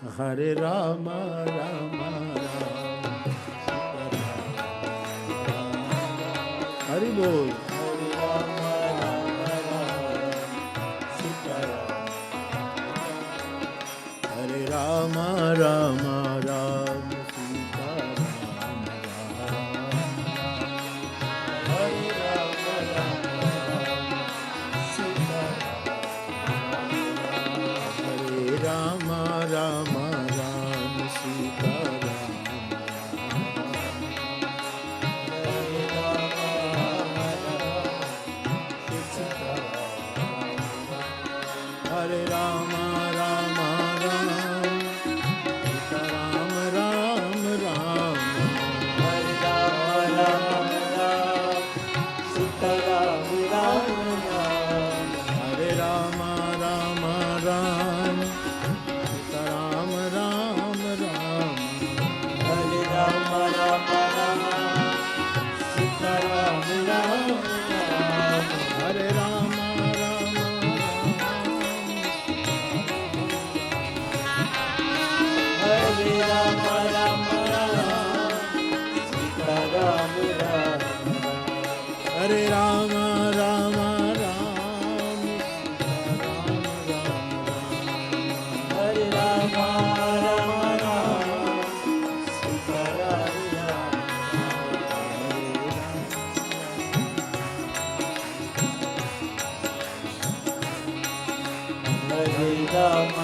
हरे राम राम हरि बोल हरे राम राम love.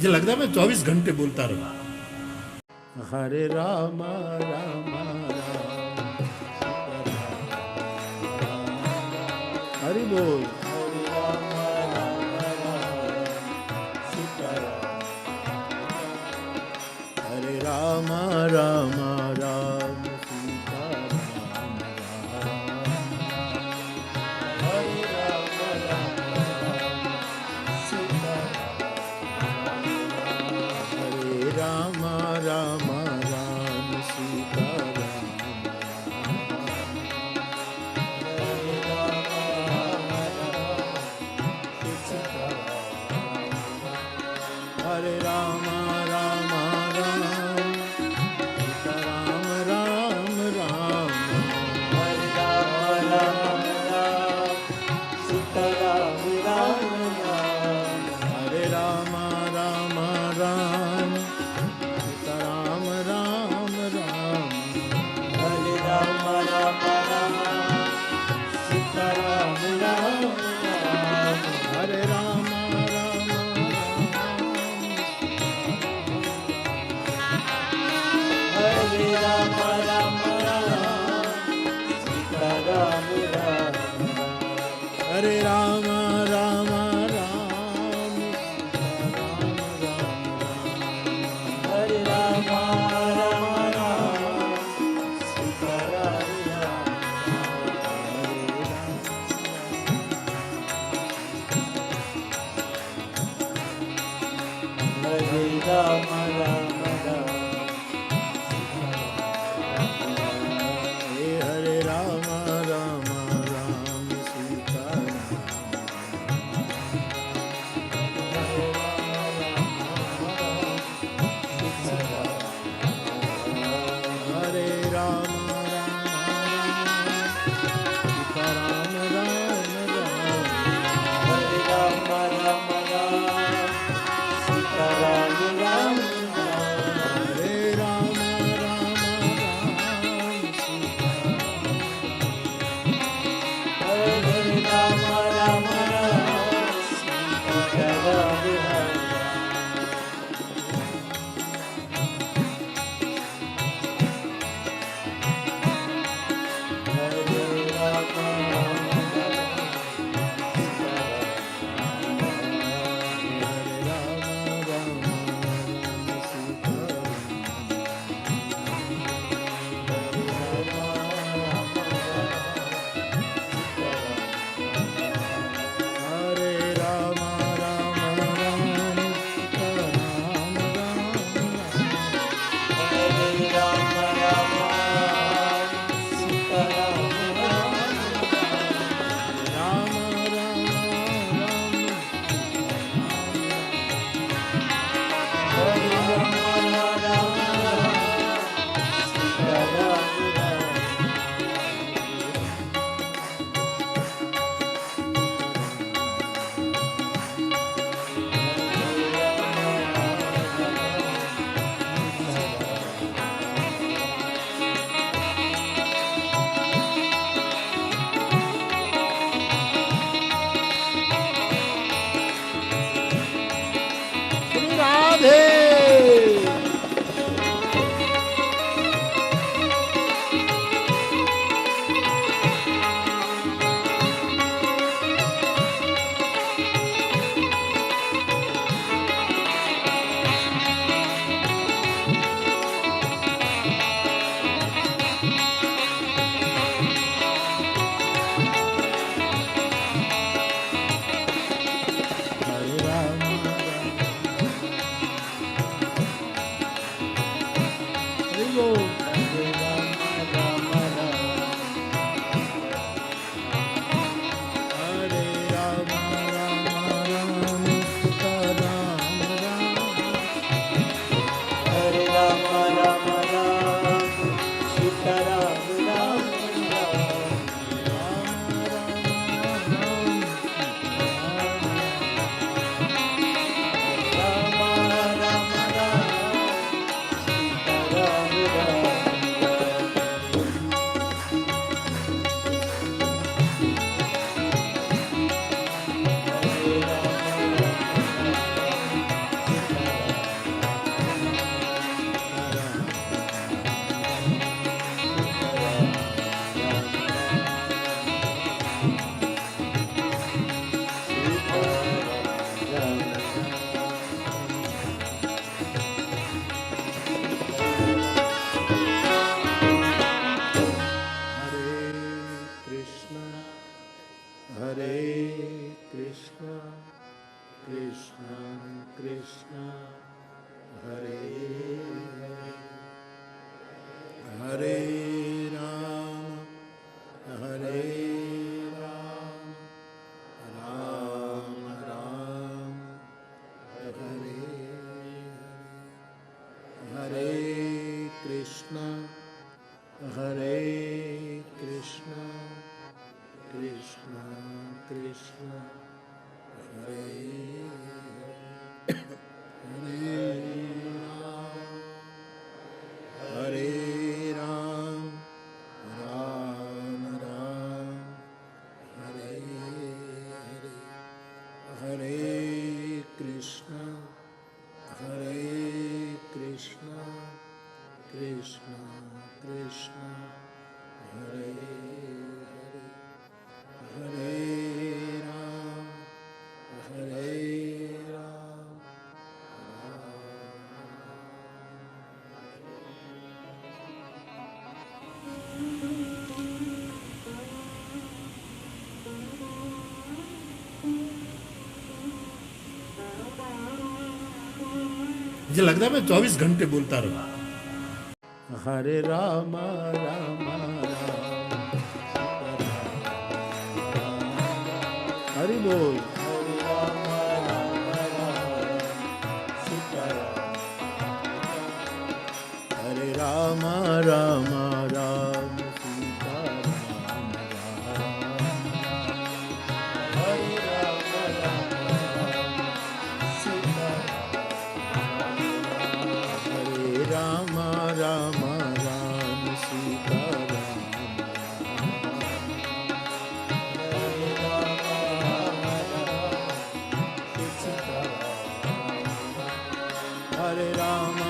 मुझे लगता है मैं चौबीस घंटे बोलता रहूँ हरे रामा रामा राम हरि बोल Krishna, Krishna. मुझे लग रहा है मैं चौबीस घंटे बोलता रहूँ हरे रामा रामा हरि बोल Ram